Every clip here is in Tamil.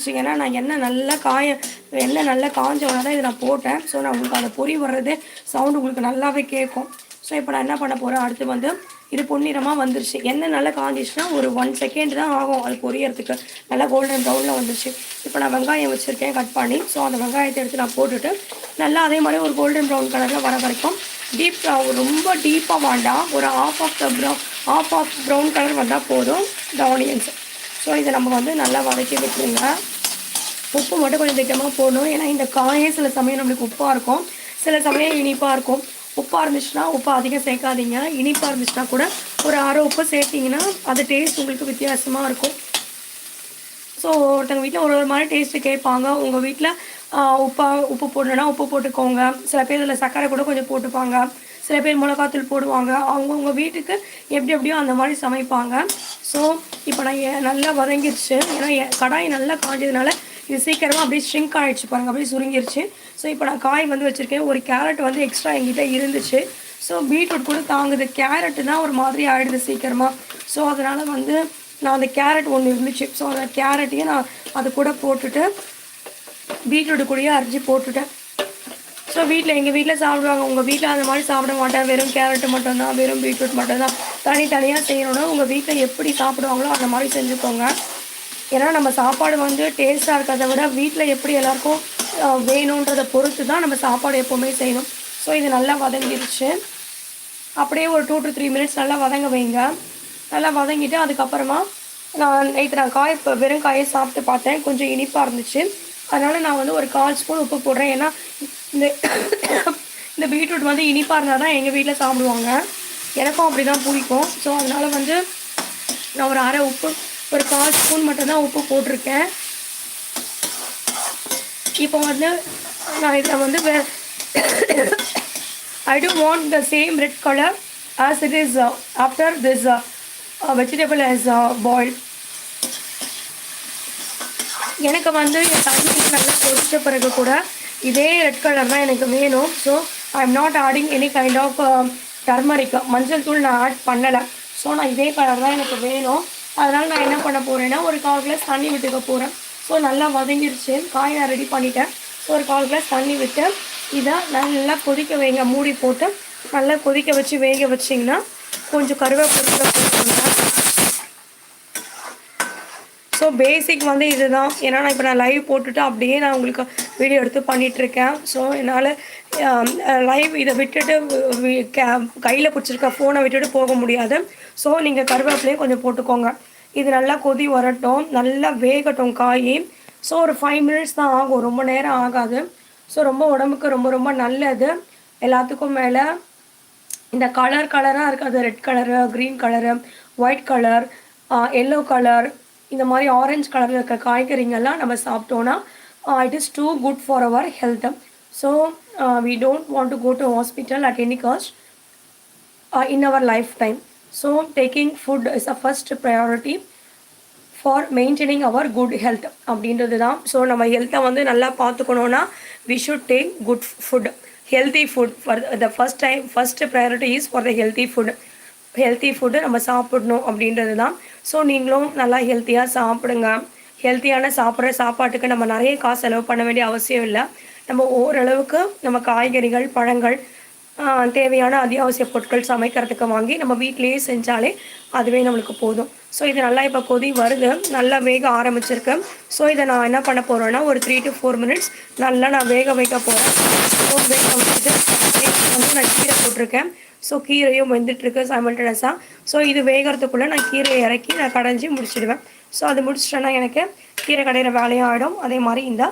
வதங்கிருச்சு ஏன்னா நான் எண்ணெய் நல்லா காய எண்ணெய் நல்லா காஞ்ச உடனே தான் இதை நான் போட்டேன். ஸோ நான் உங்களுக்கு அந்த பொரி வர்றதே சவுண்டு உங்களுக்கு நல்லாவே கேட்கும். ஸோ இப்போ நான் என்ன பண்ண போகிறேன் அடுத்து வந்து இது பொன்னிறமாக வந்துருச்சு. எண்ணெய் நல்லா காஞ்சிச்சுன்னா ஒரு ஒன் செகண்ட் தான் ஆகும் அது பொரியறதுக்கு. நல்லா கோல்டன் ப்ரௌனில் வந்துருச்சு. இப்போ நான் வெங்காயம் வச்சுருக்கேன் கட் பண்ணி. ஸோ அந்த வெங்காயத்தை எடுத்து நான் போட்டுட்டு நல்லா அதே மாதிரி ஒரு கோல்டன் ப்ரௌன் கலரில் வர வரைக்கும் டீப் ரொம்ப டீப்பாக வேண்டாம் ஒரு off off the brown off off brown colour வந்தால் போதும். இந்த ஆனியன்ஸ் ஸோ இதை நம்ம வந்து நல்லா வதக்கி விட்டுருங்க. உப்பு மட்டும் கொஞ்சம் திட்டமாக போடணும். ஏன்னா இந்த காயே சில சமயம் நம்மளுக்கு உப்பாக இருக்கும். சில சமயம் இனிப்பாக இருக்கும். உப்பாக இருந்துச்சுன்னா உப்பு அதிகம் சேர்க்காதீங்க. இனிப்பாக இருந்துச்சுன்னா கூட ஒரு அரை உப்பு சேர்த்திங்கன்னா அது டேஸ்ட் உங்களுக்கு வித்தியாசமாக இருக்கும். ஸோ ஒருத்தவங்க வீட்டில் ஒரு ஒரு மாதிரி டேஸ்ட்டு கேட்பாங்க. உங்கள் வீட்டில் உப்பா உப்பு போடணுன்னா உப்பு போட்டுக்கோங்க. சில பேர் இதில் சர்க்கரை கூட கொஞ்சம் போட்டுப்பாங்க. சில பேர் மிளகாத்தூள் போடுவாங்க. அவங்கவுங்க வீட்டுக்கு எப்படி எப்படியோ அந்த மாதிரி சமைப்பாங்க. ஸோ இப்போ நான் ஏ- நல்லா வதங்கிடுச்சு. ஏன்னா கடாய் நல்லா காஞ்சதுனால இது சீக்கிரமாக அப்படியே ஷ்ரிங்க் ஆகிடுச்சு பாருங்கள் அப்படியே சுருங்கிருச்சு. ஸோ இப்போ நான் காய் வந்து வச்சுருக்கேன். ஒரு கேரட் வந்து எக்ஸ்ட்ரா எங்கிட்ட இருந்துச்சு. ஸோ பீட்ரூட் கூட தாங்குது. கேரட்டு தான் ஒரு மாதிரி ஆகிடுது சீக்கிரமாக ஸோ அதனால் வந்து நான் அந்த கேரட் ஒன்று இருந்துச்சு. ஸோ அந்த கேரட்டையும் நான் அது கூட போட்டுட்டு பீட்ரூட் கூடயே அரிஞ்சு போட்டுட்டேன். ஸோ வீட்டில் எங்கள் வீட்டில் சாப்பிடுவாங்க. உங்கள் வீட்டில் அந்த மாதிரி சாப்பிட மாட்டேன். வெறும் கேரட்டு மட்டும்தான் வெறும் பீட்ரூட் மட்டும்தான். தனித்தனியாக செய்யணும்னா உங்கள் வீட்டில் எப்படி சாப்பிடுவாங்களோ அந்த மாதிரி செஞ்சுக்கோங்க. ஏன்னா நம்ம சாப்பாடு வந்து டேஸ்ட்டாக இருக்கிறத விட வீட்டில் எப்படி எல்லாருக்கும் வேணுன்றதை பொறுத்து தான் நம்ம சாப்பாடு எப்போவுமே செய்யணும். ஸோ இது நல்லா வதங்கிருச்சு. அப்படியே ஒரு டூ டு த்ரீ மினிட்ஸ் நல்லா வதங்க வைங்க. நல்லா வதங்கிட்டு அதுக்கப்புறமா நான் நேற்று நான் காய் இப்போ வெறும் காயை சாப்பிட்டு பார்த்தேன். கொஞ்சம் இனிப்பாக இருந்துச்சு. அதனால் நான் வந்து ஒரு கால் ஸ்பூன் உப்பு போடுறேன். ஏன்னா இந்த இந்த பீட்ரூட் வந்து இனிப்பாக இருந்தால் தான் எங்கள் வீட்டில் சாப்பிடுவாங்க. எனக்கும் அப்படி தான் பிடிக்கும். ஸோ அதனால் வந்து நான் ஒரு அரை உப்பு ஒரு கால் ஸ்பூன் மட்டும்தான் உப்பு போட்டிருக்கேன். இப்போ வந்து நான் இதில் வந்து I I want the same red colour as it is after this vegetable as boil எனக்கு வந்து என் தண்ணி நல்லா கொதிச்ச பிறகு கூட இதே ரெட் கலர் தான் எனக்கு வேணும். So I am not adding any kind of turmeric மஞ்சள் தூள் நான் ஆட் பண்ணலை. ஸோ நான் இதே கலர் தான் எனக்கு வேணும். அதனால் நான் என்ன பண்ண போகிறேன்னா ஒரு கால் கிளாஸ் தண்ணி விட்டுக்க போகிறேன் ஸோ நல்லா வதங்கிருச்சு. காய் நான் ரெடி பண்ணிட்டேன். ஸோ ஒரு கால் கிளாஸ் தண்ணி விட்டு இதை நல்லா கொதிக்க வைங்க. மூடி போட்டு நல்லா கொதிக்க வச்சு வேக வச்சிங்கன்னா கொஞ்சம் கருவேப்பிலை போட்டுக்கோங்க. ஸோ பேசிக் வந்து இதுதான். ஏன்னா நான் இப்போ நான் லைவ் போட்டுட்டு அப்படியே நான் உங்களுக்கு வீடியோ எடுத்து பண்ணிகிட்ருக்கேன் ஸோ என்னால் லைவ் இதை விட்டுட்டு கே- கையில் பிடிச்சிருக்க ஃபோனை விட்டுட்டு போக முடியாது. ஸோ நீங்கள் கருவேப்பிலையும் கொஞ்சம் போட்டுக்கோங்க. இது நல்லா கொதி வரட்டும் நல்லா வேகட்டும் காய். ஸோ ஒரு ஃபைவ் மினிட்ஸ் தான் ஆகும். ரொம்ப நேரம் ஆகாது. ஸோ ரொம்ப உடம்புக்கு ரொம்ப ரொம்ப நல்லது. எல்லாத்துக்கும் மேலே இந்த கலர் கலராக இருக்காது. Red colour green colour white colour yellow colour இந்த மாதிரி ஆரஞ்சு கலரில் இருக்க காய்கறிங்கெல்லாம் நம்ம சாப்பிட்டோன்னா it is too good for our health so we don't want to go to hospital at any cost hour life time So, taking food is a first priority for maintaining our good health அப்படின்றது தான். ஸோ நம்ம ஹெல்த்தை வந்து நல்லா பார்த்துக்கணுன்னா we should take good food healthy food for the first time first priority is for the healthy food healthy food நம்ம சாப்பிடணும் அப்படின்றது தான். ஸோ நீங்களும் நல்லா ஹெல்த்தியாக சாப்பிடுங்க. ஹெல்த்தியான சாப்பிட்ற சாப்பாட்டுக்கு நம்ம நிறைய காசு செலவு பண்ண வேண்டிய அவசியம் இல்லை. நம்ம ஓரளவுக்கு நம்ம காய்கறிகள் பழங்கள் தேவையான அத்தியாவசிய பொருட்கள் சமைக்கிறதுக்கு வாங்கி நம்ம வீட்டிலேயே செஞ்சாலே அதுவே நம்மளுக்கு போதும். ஸோ இது நல்லா இப்போ கொதி வருது. நல்லா வேக ஆரம்பிச்சிருக்கு. ஸோ இதை நான் என்ன பண்ண போகிறேன்னா ஒரு த்ரீ டு ஃபோர் மினிட்ஸ் நல்லா நான் வேக வைக்க போகிறேன் ஸோ வேக வச்சுட்டு வந்து நான் கீரை போட்டிருக்கேன். ஸோ கீரையும் வெந்துட்டுருக்கு சைமல்டனஸாக ஸோ இது வேகிறதுக்குள்ளே நான் கீரையை இறக்கி நான் கடைஞ்சி முடிச்சிடுவேன். ஸோ அது முடிச்சிட்டேன்னா எனக்கு கீரை கடையிற வேலையும் ஆகிடும் அதே மாதிரி இந்த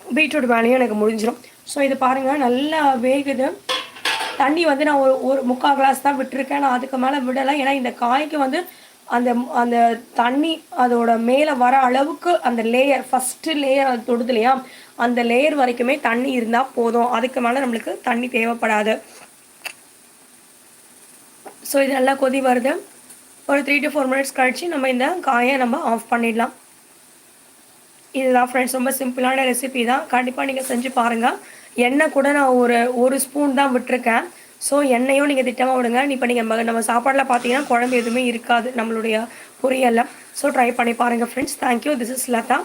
பீட்ரூட் வேலையும் எனக்கு முடிஞ்சிடும் ஸோ இது பாருங்கள் நல்லா வேகுது. தண்ணி வந்து நான் ஒரு ஒரு முக்கால் கிளாஸ் தான் விட்டுருக்கேன். நான் அதுக்கு மேலே விடலை. ஏன்னா இந்த காய்க்கு வந்து அந்த அந்த தண்ணி அதோட மேலே வர அளவுக்கு அந்த லேயர் ஃபஸ்ட்டு லேயர் அது தொடுது இல்லையா? அந்த லேயர் வரைக்குமே தண்ணி இருந்தால் போதும். அதுக்கு மேலே நம்மளுக்கு தண்ணி தேவைப்படாது. ஸோ இது நல்லா கொதி வருது. ஒரு த்ரீ டு ஃபோர் மினிட்ஸ் கழித்து நம்ம இந்த காயை நம்ம ஆஃப் பண்ணிடலாம். இதுதான் ஃப்ரெண்ட்ஸ் ரொம்ப சிம்பிளான ரெசிபி தான். கண்டிப்பாக நீங்கள் செஞ்சு பாருங்கள் எண்ணெய் கூட நான் ஒரு ஒரு ஸ்பூன் தான் விட்டுருக்கேன். ஸோ எண்ணெயும் நீங்கள் திட்டமாக விடுங்க. இப்போ நீங்கள் நம்ம சாப்பாடில் பார்த்தீங்கன்னா குழம்பு எதுவுமே இருக்காது நம்மளுடைய பொரியலில். ஸோ ட்ரை பண்ணி பாருங்கள் friends thank you this is Latha.